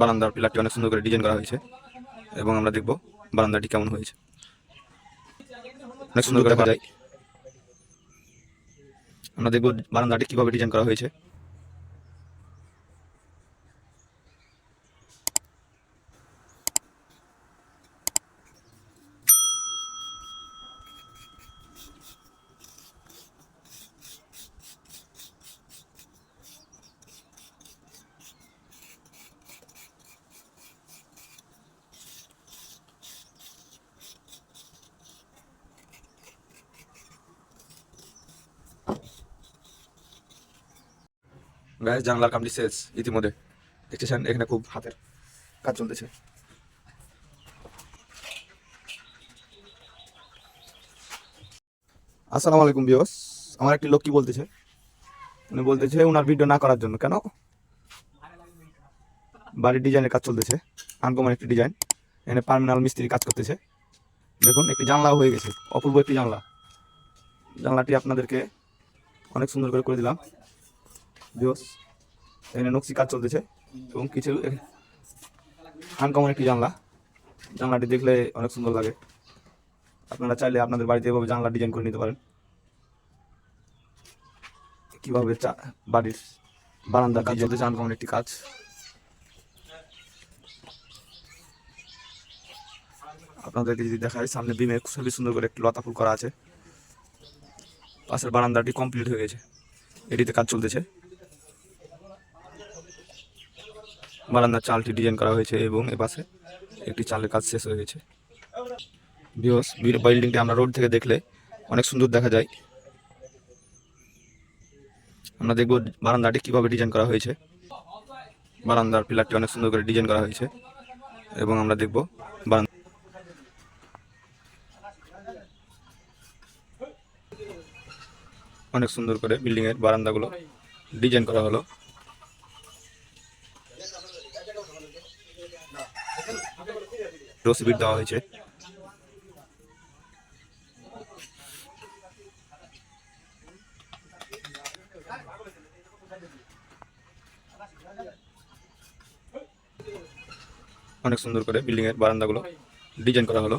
বারান্দার পিলারটি অনেক সুন্দর করে ডিজাইন করা হয়েছে এবং আমরা দেখব বারান্দাটি কেমন হয়েছে। অনেক সুন্দর করে যায়। আমরা দেখব বারান্দাটি কীভাবে ডিজাইন করা হয়েছে। গায়ে জানলার কামটি শেষ ইতিমধ্যে। দেখতেছেন, এখানে খুব হাতের কাজ চলতেছে। আসসালামু আলাইকুম বিয়স আমার একটি লোক কি বলতেছে? উনি বলতেছে ওনার ভিডিও না করার জন্য। কেন? বাড়ির ডিজাইনের কাজ চলতেছে। আনকমন একটি ডিজাইন এখানে পার্মিনাল মিস্ত্রি কাজ করতেছে। দেখুন, একটি জানলাও হয়ে গেছে। অপূর্ব একটি জানলা। জানলাটি আপনাদেরকে অনেক সুন্দর করে করে দিলাম। বিয়স এখানে নকশি কাজ চলতেছে। এবং কিছু আনকমন একটি জানলা। জানলাটি দেখলে অনেক সুন্দর লাগে। আপনারা চাইলে আপনাদের বাড়িতে এভাবে জানলা ডিজাইন করে নিতে পারেন। কীভাবে বাড়ির বারান্দা কাজ চলতেছে আনকমন একটি কাজ। আপনাদেরকে যদি দেখায় সামনে বিমে খুবই সুন্দর করে একটি লতা ফুল করা আছে। পাশের বারান্দাটি কমপ্লিট হয়ে গেছে। এটিতে কাজ চলতেছে। বারান্দার চালটি ডিজাইন করা হয়েছে এবং এ পাশে একটি চালের কাজ শেষ হয়ে গেছে। বিহস বিল্ডিংটি আমরা রোড থেকে দেখলে অনেক সুন্দর দেখা যায়। আমরা দেখব বারান্দাটি কীভাবে ডিজাইন করা হয়েছে। বারান্দার পিলারটি অনেক সুন্দর করে ডিজাইন করা হয়েছে এবং আমরা দেখব বারান্দা অনেক সুন্দর করে বিল্ডিংয়ের বারান্দাগুলো ডিজাইন করা হলো। রসিবিট দেওয়া হয়েছে। অনেক সুন্দর করে বিল্ডিং এর বারান্দাগুলো ডিজাইন করা হলো।